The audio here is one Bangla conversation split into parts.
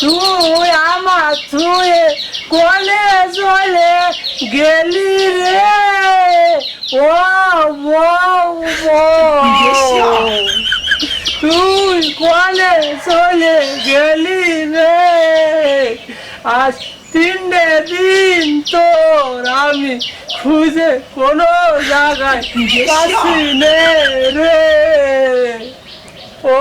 তুই আমার, তুই কলে চলে গেলি রে। ও তুই কলে চলে গেলি রে। আজ তিনটে দিন তোর আমি খুঁজে কোনো জায়গায় পাচ্ছি রে। ও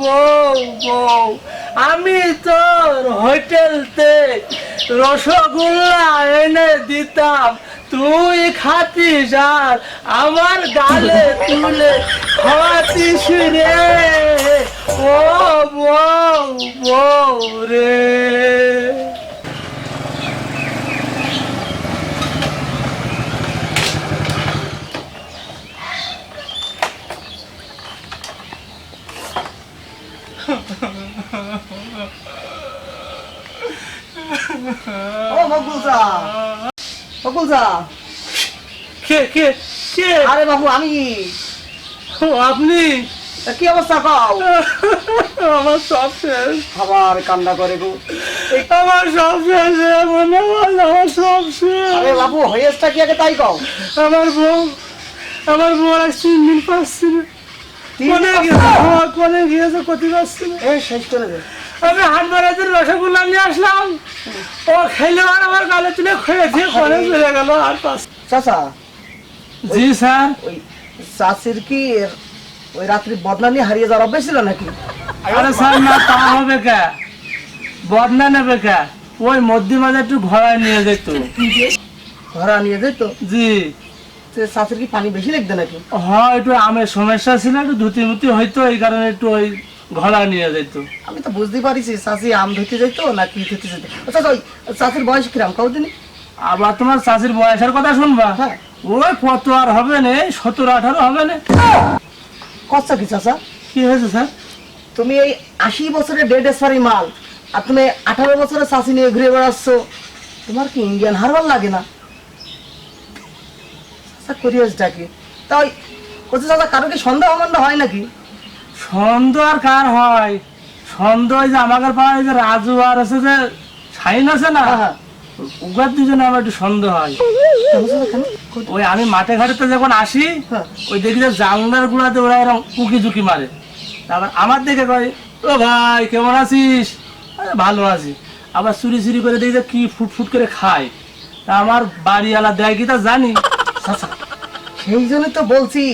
বউ বউ আমি তোর হোটেলতে রসগোল্লা এনে দিতাম। তুই খাতি আর আমার গালে তুলে খাওয়াতিস রে। ও বউ রে ও মকবুলসা মকবুলসা কে কে কে? আরে বাবু আমি। আপনি? কি অবস্থা কও? আমার সব শেষ। আবার কান্না করে গো। আমার সব শেষ মনে বল আমার সব শেষ। আরে বাবু হয়েছটা কি আগে তাই কও? আমার বউ আমার বউ আর তিন দিন পাচ্ছি না। কোনে গিয়েছে? হ্যাঁ, কোনে গিয়েছে ক্ষতি পাচ্ছি না। এই শেষ করে দে। আমি হাট বাড়াতে রসগোল্লা নিয়ে আসলাম ও খেলে আর আমার গালে তুলে খেয়েছে কোনে চলে গেল আর চাচা জি স্যার। ওই চাষির কি ওই রাত্রি বদনা নিয়ে হারিয়ে যাওয়ার অভ্যেস ছিল নাকি? আরে স্যার না তা হবে কে? বদনা নেবে কে? ওই মধ্যে মাঝে একটু ঘোড়ায় নিয়ে যেত। ধরা নিয়ে যেত? জি। চাষির কি পানি বেশি লাগবে নাকি? হয় একটু আমের সমস্যা ছিল একটু ধুতি মুতি হইতো এই কারণে একটু ওই ঘোড়া নিয়ে যেত আমি তো বুঝতে পারিছি চাষি আম ধুতে যেত না কি ধুতে যেত আচ্ছা চাষির বয়স কিরাম? কতদিন আবার তোমার চাষির বয়সের কথা শুনবা? হ্যাঁ। ওই কত আর হবে না? সতেরো আঠারো হবে না? কচ্ছা কি চাচা? কি হয়েছে স্যার? তুমি এই আশি বছরের ডেড এসপারি মাল আর তুমি আঠারো বছরের চাষি নিয়ে ঘুরে বেড়াচ্ছ তোমার কি ইন্ডিয়ান হারবার লাগে না? করিয়াসটা কি? তাই বলছে চাচা কারও কি সন্দেহ অমন্দ হয় নাকি? সন্দেহ আর কার হয় সন্দেহ যে আমাদের পাড়ায় যে রাজু আর আছে যে সাইন আছে না হ্যাঁ, হ্যাঁ। উগার দুজনে আমার একটু সন্দেহ হয়? ওই আমি মাঠে ঘাটেতে যখন আসি হ্যাঁ। ওই দেখি যে জানলার গুলাতে ওরা এরকম উকি ঝুঁকি মারে তারপর আমার দেখে কয় ও ভাই কেমন আছিস ভালো আছি আবার চুরি চুরি করে দেখি যে কি ফুট ফুট করে খায় তা আমার বাড়িওয়ালা দেয় কি তা জানি সেই জন্য তো বলছি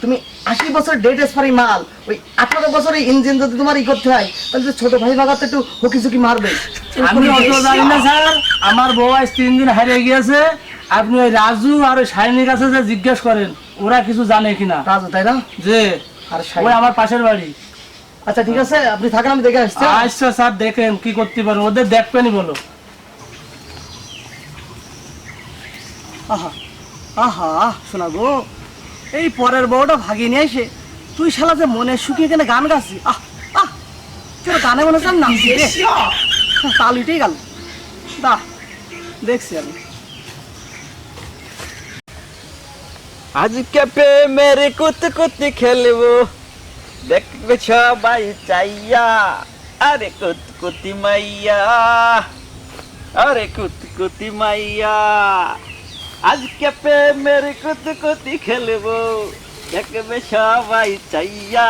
তুমি আশি বছর ডেট এসপারি মাল ওই আঠারো বছরের ইঞ্জিন যদি তোমার ই করতে হয় তাহলে তো ছোট ভাই বাগাতে একটু হুকি ঝুঁকি মারবে। আমি অত জানি না স্যার। আমার বউ আজ তিন দিন হারিয়ে গিয়েছে। আপনি ওই রাজু আর ওই সাইনির কাছে যে জিজ্ঞেস করেন ওরা কিছু জানে কিনা? রাজু তাই না? যে আর ওই আমার পাশের বাড়ি। আচ্ছা ঠিক আছে আপনি থাকেন আমি দেখে আসছি। আচ্ছা স্যার দেখেন কি করতে পারেন ওদের দেখবেনই বলো। আহা আহা শোনা গো এই পরের বউটা ভাগিয়ে নিয়ে এসে তুই শালা যে মনে শুকিয়ে কেন গান গাচ্ছি আহ আহ তোর গানে মনে নামছি রে তাল উঠেই গেল। দা দেখছি আমি। আজকে প্রেমের কুত কুত খেলব। দেখবে সবাই চাইয়া। আরে কুত কুতি মাইয়া আরে কুত কুতি মাইয়া। আজকে প্রেমের কুত কুতি খেলব। দেখবে সবাই চাইয়া।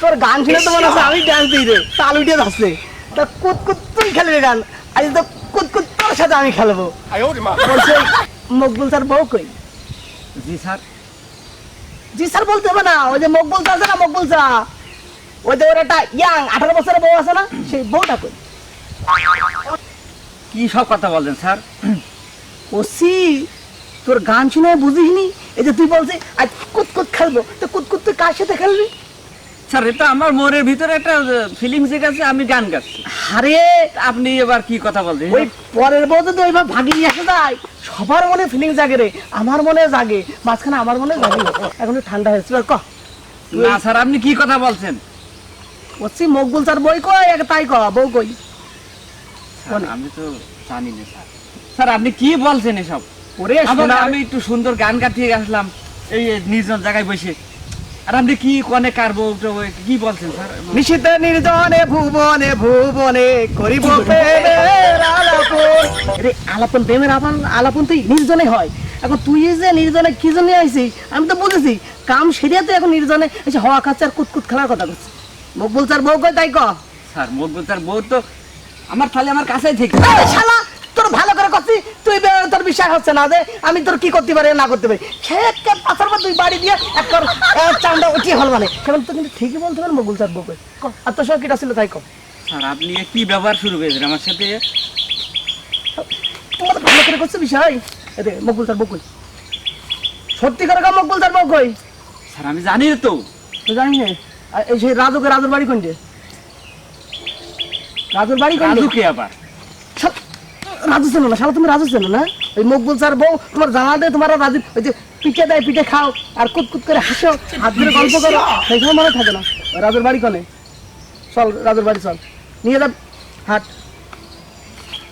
তোর গান শুনে তো মনে হচ্ছে আমি ডান্স দিই রে তাল উঠে যাচ্ছে তা কুত কুত তুই খেলবি গান। আজ তো কুত কুত তোর সাথে আমি খেলব। বলছে মকবুল স্যার বউ কই? জি স্যার। জি স্যার বলতে হবে না ওই যে মকবুল স্যার আছে না মকবুল স্যার? ওই যে ওর একটা ইয়াং আঠারো বছরের বউ আছে না সেই বউটা কই? কি সব কথা বলছেন স্যার? ওসি তোর গান শুনে বুঝিসনি? এই যে তুই বলছিস আজ কুত কুত খেলব তো কুত কুত তুই কার সাথে খেলবি? স্যার এটা আমার মনের ভিতরে একটা ফিলিংস আছে আমি গান গাচ্ছি। আরে আপনি এবার কি কথা বলছেন ওই পরের বউ যদি ওইভাবে ভাগিয়ে আসে যায় সবার মনে ফিলিং জাগে রে আমার মনে জাগে মাঝখানে আমার মনে জাগে। এখন ঠান্ডা হয়েছে এবার ক? না স্যার আপনি কি কথা বলছেন? ওসি মকবুল স্যার বই কই? এক তাই ক বউ কই? আমি তো জানি না স্যার। স্যার আপনি কি বলছেন এসব? ওরে আমি একটু সুন্দর গান গাইতে আসলাম এই নির্জন জায়গায় বসে। আর আপনি কি কনে কারবো কি বলছেন স্যার? নিশিত নির্জনে ভুবনে ভুবনে করিব রে আলাপন। প্রেমের আলাপন আলাপন তুই নির্জনে হয়। এখন তুই যে নির্জনে কি জন্য আইছিস? আমি তো বুঝেছি কাম সেরিয়া তুই এখন নির্জনে। এসে হওয়া খাচ্ছে আর কুতকুত খেলার কথা করছিস মুখ বলছে আর বউ কয় তাই ক? স্যার মকবুল স্যার বউ তো আমার তাহলে আমার কাছেই থেকে। করছি তুই তোর বিশ্বাস হচ্ছে না যে আমি তোর কি করতে পারি না করতে পারি। সে একটা পাথর পর তুই বাড়ি দিয়ে একটা চান্দা উঠিয়ে হল মানে। সেখানে তো কিন্তু ঠিকই বলতে পারেন মগুল স্যার বউ কয় ক, আর তোর সঙ্গে কিটা ছিল তাই কম স্যার আপনি কি ব্যবহার শুরু করেছেন আমার সাথে? তোমার ভালো করে করছে বিষয়। এরে মকবুল স্যার বকই সত্যি করে কাম মকবুল স্যার বকই স্যার আমি জানি তো। তো জানি না? এই সেই রাজুকে রাজুর বাড়ি কোনটে? রাজুর বাড়ি কোনটে? রাজুকে আবার। রাজু চেনো না শালা তুমি রাজু চেনো না? ওই মকবুল স্যার বউ তোমার জানা দেয় তোমার রাজু ওই যে পিঠে দেয় পিঠে খাও আর কুতকুত করে হাসো হাত ধরে গল্প করো সময় মনে থাকে না। রাজুর বাড়ি কোনে? চল রাজুর বাড়ি চল। নিয়ে যা হাট।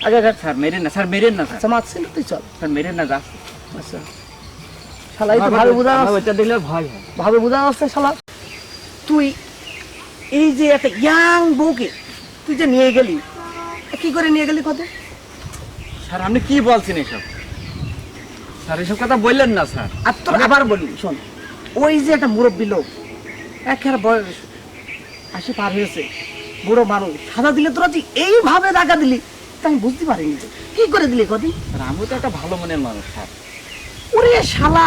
আগে আগে স্যার মেরেন না স্যার মেরেন না স্যার। আচ্ছা মারছিল তুই চল। স্যার মেরেন না যা। আচ্ছা। শালা এই তো ভাবে বোঝা যাচ্ছে- ওইটা দিলে ভয় হয়। ভাবে বোঝা যাচ্ছে শালা। তুই এই যে একটা ইয়াং বউকে তুই যে নিয়ে গেলি কি করে নিয়ে গেলি কত স্যার আপনি কি বলছেন এসব? স্যার এসব কথা বললেন না স্যার। আর তোর আবার বলি শোন ওই যে একটা মুরব্বী লোক একের বয়স আশি পার হয়েছে বুড়ো মানুষ সাদা দিলে তোরা তুই এইভাবে টাকা দিলি তা আমি বুঝতে পারিনি। কি করে দিলি কদিন? স্যার তো একটা ভালো মনের মানুষ স্যার। ওরে শালা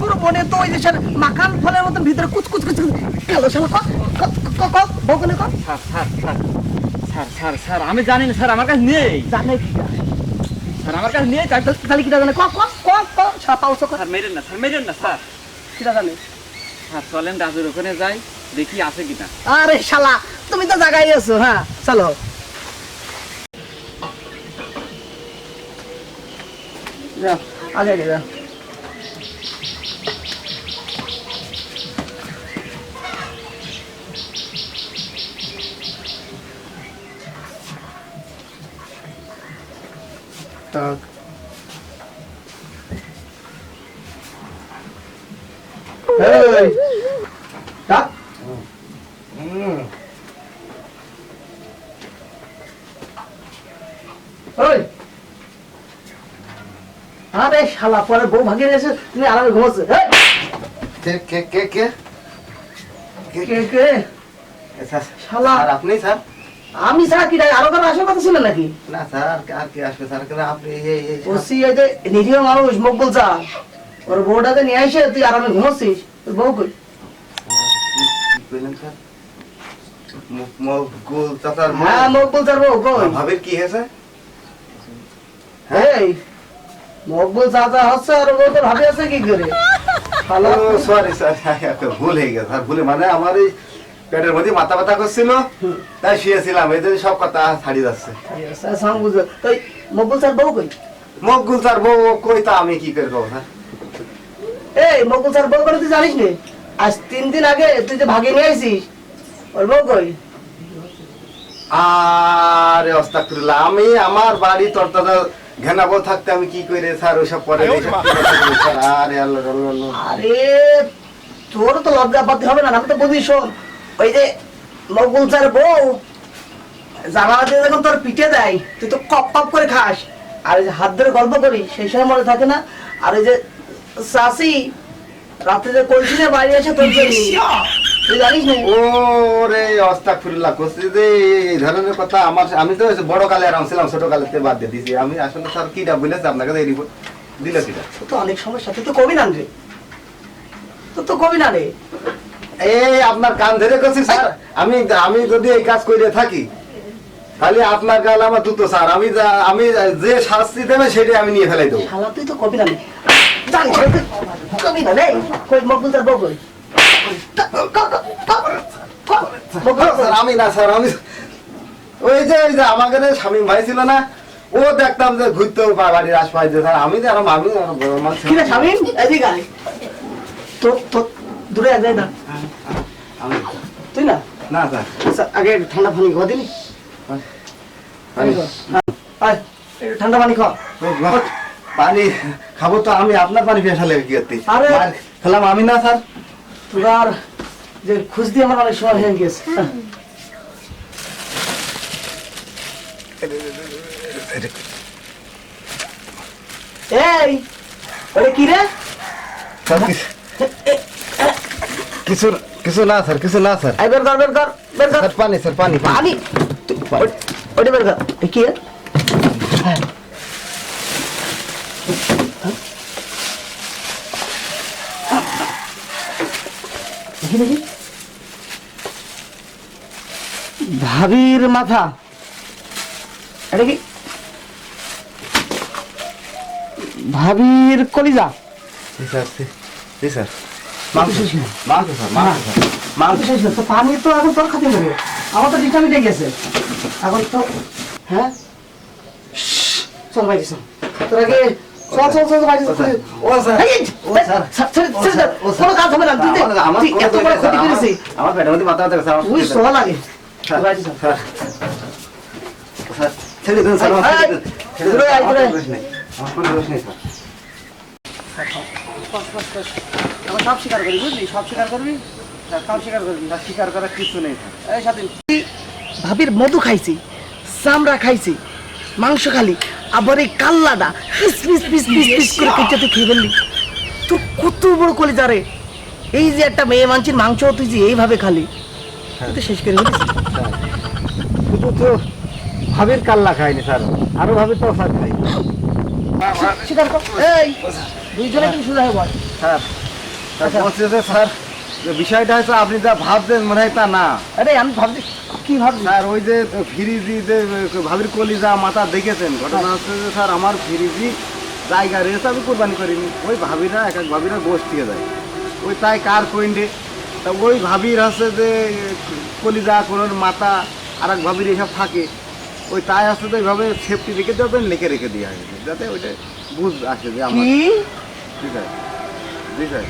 তোর মনে তো ওই যে শালা মাখান ফলের মতন ভিতরে কুচকুচ কুচ কালো শালা ক ক- ক? Sir sir sir sir sir sir আমি জানি না স্যার আমার কাছে নেই। জানে কি? স্যার আমার কাছে নিয়ে তাই তো তাহলে কিটা জানে ক ক ক ক শালা পাউস স্যার মেরেন না স্যার মেরেন না স্যার। কিটা জানে স্যার চলেন রাজুর ওখানে যাই দেখি আছে কিনা। আরে শালা তুমি তো জায়গায় আছো হ্যাঁ চলো। যাও আগে আগে যাও। দাগ আরে শালা পরে বউ ভাগে এসে তুমি আরামে ঘুমাচ্ছে। কে কে কে কে? কে কে? শালা। আর আপনি স্যার? আমি ছাড়া কি আরও কারও আসার কথা ছিল নাকি? না স্যার আর কে- আসবে? স্যার কেন আপনি ওসি এই যে নিরীহ মানুষ মুখ বলছা ওর বউটাকে নিয়ে এসে তুই আরামে ঘুমাচ্ছিস তোর বউ কই? কি কইলেন স্যার মুখ মুখ চাচার হ্যাঁ মুখ বলছার বউ কই? ভাবের কি হয়েছে? এই মকবুল চাচা হচ্ছে আর ভাবে আছে কি করে? সরি স্যার ভুল হয়ে গেছে। স্যার ভুলে মানে আমার এই পেটের মধ্যে মাথা ব্যথা করছিল তাই শুয়েছিলাম এই জন্য সব কথা ছাড়িয়ে যাচ্ছে। মকবুল স্যার বউ কই? স্যার বউ কই তা আমি কি করে কব স্যার এই মকবুল স্যার বউ করে তুই জানিস নি? আজ তিন দিন আগে তুই যে ভাগে নিয়ে আইছিস ওর বউ কই? আরে অস্তাকুল্লাহ আমি আমার বাড়ি তোর দাদা ঘেনাবো থাকতে আমি কি করে স্যার ওইসব পরে আরে আল্লাহ। আরে তোর তো লজ্জা পাতে হবে না আমি তো বুঝি শোন। ওই যে মকবুল স্যার বউ যখন তোর পিঠে দেয় তুই তো কপ কপ করে খাস। আর ওই যে হাত ধরে গল্প করি সেই সময় মনে থাকে না? আর ওই যে শাসি রাত্রে যে কলসি নিয়ে বাড়ি এসে তোর জন্য। তুই জানিস না? ওরে অস্তাকুল্লাহ করছি যে এই ধরনের কথা আমার আমি তো বড় কালে আরাম ছিলাম ছোট কালেতে বাদ দিয়ে দিছি আমি আসলে স্যার কিটা বলেছে এই রিপোর্ট দিল কিটা তো অনেক সমস্যা তুই তো কবি না রে। তোর তো কবি না রে। এই আপনার কান ধরে করছি স্যার। আমি আমি যদি এই কাজ করে থাকি তাহলে আপনার গাল আমার দুটো স্যার। আমি আমি যে শাস্তি দেবে সেটাই আমি নিয়ে ফেলাই দেবো। শালা তুই তো কবি না রে। জানিস রে, তুই কবি না রে। কই মকবুল বউ কই? মকবুল স্যার স্যার আমি না স্যার আমি ওই যে ওই যে আমাকে স্বামী ভাই ছিল না ও দেখতাম যে ঘুরতো বাড়ির আশপাশ। স্যার আমি যে আরও আমি মানুষ স্বামী এদিকে তো তো দূরে যাই না। তুই না? না স্যার আচ্ছা, আগে একটু ঠান্ডা পানি খাওয়া দিলি? একটু ঠান্ডা পানি খাওয়া। পানি খাব তো আমি আপনার পানি পেশালে কি করতে? আরে- খেলাম আমি না স্যার। তোর যে খুঁজ দিয়ে আমার অনেক সময় হয়ে গেছে। এই ওরে কি রে? স্যার কিছু- কিছু কিছু না স্যার কিছু না স্যার এই বের কর বের কর বের কর স্যার পানি স্যার পানি পানি পানি ওই- ওইটা বের কর এই কি রে হ্যাঁ। দেখি দেখি ভাবির মাথা এটা কি ভাবির কলিজা জি স্যার জি, জি স্যার তো পানি তো এখন তোর খাতে হবে আমার তো ডিটা মিটে গেছে এখন তো হ্যাঁ চল বাইরে চল তোর আগে চল চল চল বাইরে ও স্যার ও স্যার। কোনো কাজ হবে না তুই আমার- এত বড় ক্ষতি করেছিস আমার- পেটের মধ্যে মাথা ব্যথা করছে, তুই অসুবিধা সোয়া নেই। স্যার, চল ছেড়ে দিন স্যার, ছেড়ে দিন। আমার কোনো দোষ নেই, স্যার। আমার সব স্বীকার করবি বুঝলি? সব স্বীকার করবি? সব স্বীকার করবি? স্যার, স্বীকার করার কিছু নেই। এই স্বাধীন। ভাবির মধু খাইছি চামড়া খাইছি মাংস খালি আবার এই কাল্লাটা piece piece piece piece piece করে কেটে খেয়ে ফেললি। তোর কত বড় কলি রে। এই যে একটা মেয়ে মানছির মাংস তুই যে এইভাবে খালি তুই তো শেষ করে শুধু তো ভাবির কাল্লা খাইনি স্যার। আরও ভাবির তো স্যার খাই স্বীকার কর। এই! দুইজনে কিন্তু সোজা হয়ে স্যার আচ্ছা। বলছি যে স্যার যে বিষয়টা হচ্ছে আপনি যা ভাবছেন মনে হয় তা না। আরে আমি ভাবছি কি ভাবছি? স্যার ওই যে ফ্রিজি যে ভাবির কলিজা মাথা দেখেছেন ঘটনা হচ্ছে যে স্যার আমার ফ্রিজি জায়গা রয়েছে আমি কোরবানি করিনি। ওই ভাবিরা এক এক ভাবিরা গোশ থেকে যায়। ওই তাই কার কইন্ডে তা ওই ভাবির হচ্ছে যে কলিজা কোনো মাথা আর এক ভাবির এসব থাকে। ওই তাই হচ্ছে তো এইভাবে সেফটি রেখে দেবেন লিখে রেখে দেওয়া হয়েছে যাতে ওইটা বুঝ আসে যে আমার কি জি স্যার জি স্যার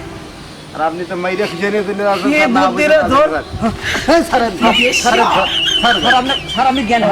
আর আপনি তো মাইরা ফিজে নিয়ে চলে আসবেন কে স্যার, না বুদ্ধি বুঝে রে তাহলে ধর? Sir. Sir, sir, sir, sir, sir আমি স্যার আমি জ্ঞান